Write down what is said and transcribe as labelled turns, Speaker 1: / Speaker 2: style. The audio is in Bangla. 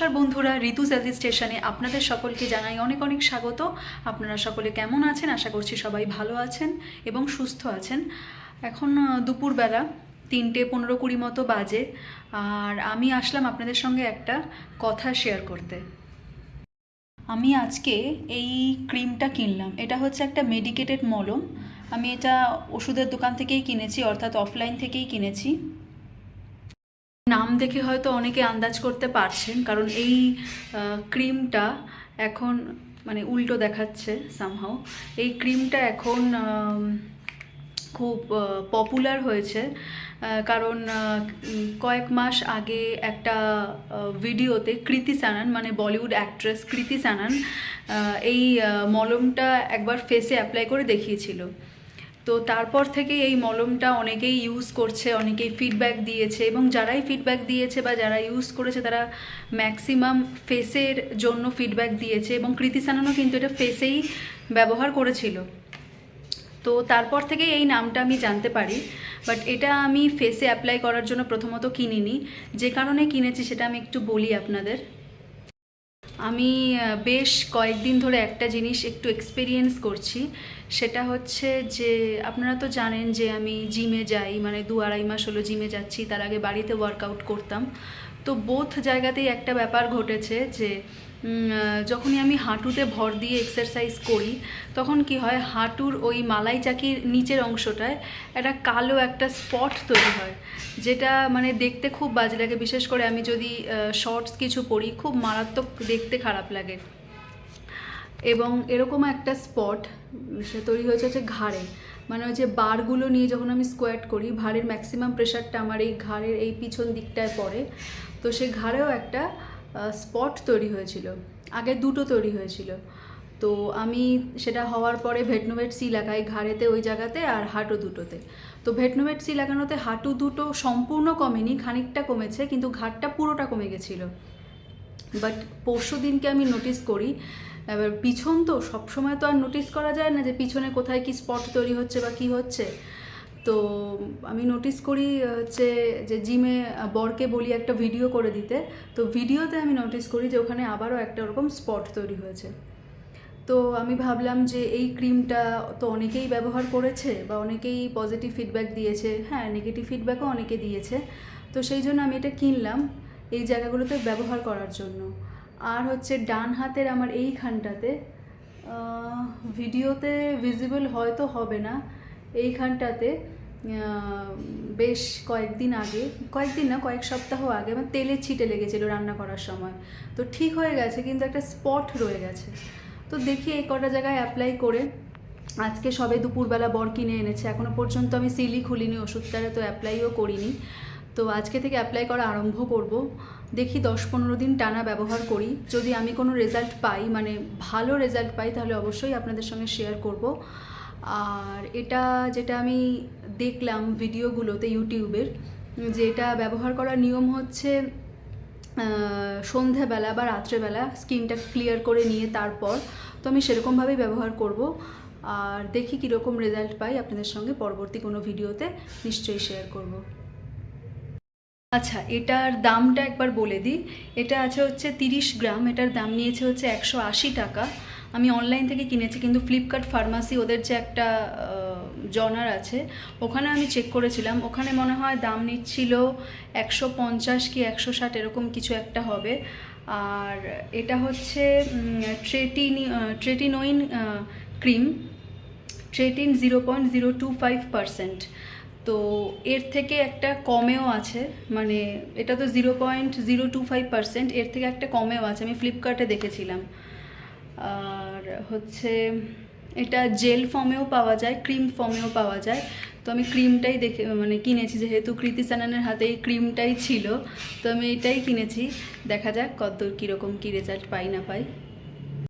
Speaker 1: নমস্কার বন্ধুরা, ঋতু হেলথি স্টেশনে আপনাদের সকলকে জানাই অনেক অনেক স্বাগত। আপনারা সকলে কেমন আছেন? আশা করছি সবাই ভালো আছেন এবং সুস্থ আছেন। এখন দুপুরবেলা তিনটে পনেরো কুড়ি মতো বাজে, আর আমি আসলাম আপনাদের সঙ্গে একটা কথা শেয়ার করতে। আমি আজকে এই ক্রিমটা কিনলাম। এটা হচ্ছে একটা মেডিকেটেড মলম। আমি এটা ওষুধের দোকান থেকেই কিনেছি, অর্থাৎ অফলাইন থেকেই কিনেছি। নাম দেখে হয়তো অনেকে আন্দাজ করতে পারছেন, কারণ এই ক্রিমটা এখন মানে উল্টো দেখাচ্ছে সামহাও এই ক্রিমটা এখন খুব পপুলার হয়েছে কারণ কয়েক মাস আগে একটা ভিডিওতে কৃতি সানান মানে বলিউড অ্যাক্ট্রেস কৃতি সানান এই মলমটা একবার ফেসে অ্যাপ্লাই করে দেখিয়েছিল। তো তারপর থেকে এই মলমটা অনেকেই ইউজ করছে, অনেকেই ফিডব্যাক দিয়েছে এবং যারাই ফিডব্যাক দিয়েছে বা যারা ইউজ করেছে তারা ম্যাক্সিমাম ফেসের জন্য ফিডব্যাক দিয়েছে এবং কৃতি সানানও কিন্তু এটা ফেসেই ব্যবহার করেছিল। তো তারপর থেকে এই নামটা আমি জানতে পারি বাট এটা আমি ফেসে অ্যাপ্লাই করার জন্য প্রথমত কিনিনি। যে কারণে কিনেছি সেটা আমি একটু বলি আপনাদের। আমি বেশ কয়েকদিন ধরে একটা জিনিস একটু এক্সপেরিয়েন্স করছি। সেটা হচ্ছে যে, আপনারা তো জানেন যে আমি জিমে যাই মানে দু আড়াই মাস হলো জিমে যাচ্ছি, তার আগে বাড়িতে ওয়ার্কআউট করতাম। তো বোথ জায়গাতেই একটা ব্যাপার ঘটেছে যে যখনই আমি হাঁটুতে ভর দিয়ে এক্সারসাইজ করি, তখন কি হয়, হাঁটুর ওই মালাই চাকির নিচের অংশটায় একটা কালো একটা স্পট তৈরি হয়, যেটা মানে দেখতে খুব বাজে লাগে। বিশেষ করে আমি যদি শর্টস কিছু পরি, খুব মারাত্মক দেখতে খারাপ লাগে। এবং এরকম একটা স্পট সে তৈরি হয়েছে হচ্ছে ঘাড়ে। মানে ওই যে বারগুলো নিয়ে যখন আমি স্কোয়াট করি ভারের ম্যাক্সিমাম প্রেশারটা আমার এই ঘাড়ের এই পিছন দিকটায় পড়ে। তো সে ঘাড়েও একটা স্পট তৈরি হয়েছিল। আগে দুটো তৈরি হয়েছিল। তো আমি সেটা হওয়ার পরে ভেটনোভেট সি লাগাই ঘাড়েতে ওই জায়গাতে আর হাঁটু দুটোতে। তো ভেটনোভেট সি লাগানোতে হাঁটু দুটো সম্পূর্ণ কমেনি, খানিকটা কমেছে, কিন্তু ঘাটটা পুরোটা কমে গেছিল। বাট পরশু দিনকে আমি নোটিস করি। এবার পিছন তো সবসময় তো আর নোটিস করা যায় না যে পিছনে কোথায় কি স্পট তৈরি হচ্ছে বা কি হচ্ছে। তো আমি নোটিস করি হচ্ছে যে জিমে বরকে বলি একটা ভিডিও করে দিতে। তো ভিডিওতে আমি নোটিস করি যে ওখানে আবারও একটা ওরকম স্পট তৈরি হয়েছে। তো আমি ভাবলাম যে এই ক্রিমটা তো অনেকেই ব্যবহার করেছে বা অনেকেই পজিটিভ ফিডব্যাক দিয়েছে। হ্যাঁ নেগেটিভ ফিডব্যাকও অনেকে দিয়েছে। তো সেই জন্য আমি এটা কিনলাম এই জায়গাগুলোতে ব্যবহার করার জন্য। আর হচ্ছে ডান হাতের আমার এইখানটাতে ভিডিওতে ভিজিবল হয়তো হবে না। এইখানটাতে বেশ কয়েকদিন আগে, কয়েকদিন না, কয়েক সপ্তাহ আগে আমার তেলের ছিটে লেগেছিল রান্না করার সময়। তো ঠিক হয়ে গেছে, কিন্তু একটা স্পট রয়ে গেছে। তো দেখি এই কটা জায়গায় অ্যাপ্লাই করে, আজকে সবে দুপুরবেলা বর কিনে এনেছে। এখনও পর্যন্ত আমি সিলি খুলিনি, ওষুধটারে তো অ্যাপ্লাইও করিনি। তো আজকে থেকে অ্যাপ্লাই করা আরম্ভ করব। দেখি দশ পনেরো দিন টানা ব্যবহার করি। যদি আমি কোনো রেজাল্ট পাই মানে ভালো রেজাল্ট পাই, তাহলে অবশ্যই আপনাদের সঙ্গে শেয়ার করব। আর এটা যেটা আমি দেখলাম ভিডিওগুলোতে ইউটিউবের যে এটা ব্যবহার করার নিয়ম হচ্ছে সন্ধেবেলা বা রাত্রেবেলা স্কিনটা ক্লিয়ার করে নিয়ে তারপর তো আমি সেরকমভাবেই ব্যবহার করব। আর দেখি কীরকম রেজাল্ট পাই, আপনাদের সঙ্গে পরবর্তী কোনো ভিডিওতে নিশ্চয়ই শেয়ার করব। আচ্ছা এটার দামটা একবার বলে দিই। এটা আছে হচ্ছে তিরিশ গ্রাম, এটার দাম নিয়েছে হচ্ছে একশো আশি টাকা। আমি অনলাইন থেকে কিনেছি, কিন্তু ফ্লিপকার্ট ফার্মাসি ওদের যে একটা জনার আছে, ওখানে আমি চেক করেছিলাম। ওখানে মনে হয় দাম নিচ্ছিল একশো পঞ্চাশ কি একশো ষাট এরকম কিছু একটা হবে। আর এটা হচ্ছে ট্রেটিনি tretinoin cream ট্রেটিন zero point zero two five percent তো এর থেকে একটা কমেও আছে মানে এটা তো zero point zero two five percent এর থেকে একটা কমেও আছে, আমি ফ্লিপকার্টে দেখেছিলাম। হচ্ছে, এটা জেল ফর্মেও পাওয়া যায়, ক্রিম ফর্মেও পাওয়া যায়। তো আমি ক্রিমটাই দেখে মানে কিনেছি, যেহেতু কৃতি সানানের হাতে এই ক্রিমটাই ছিল, তো আমি এটাই কিনেছি। দেখা যাক কত কীরকম কী রেজাল্ট পাই না পাই।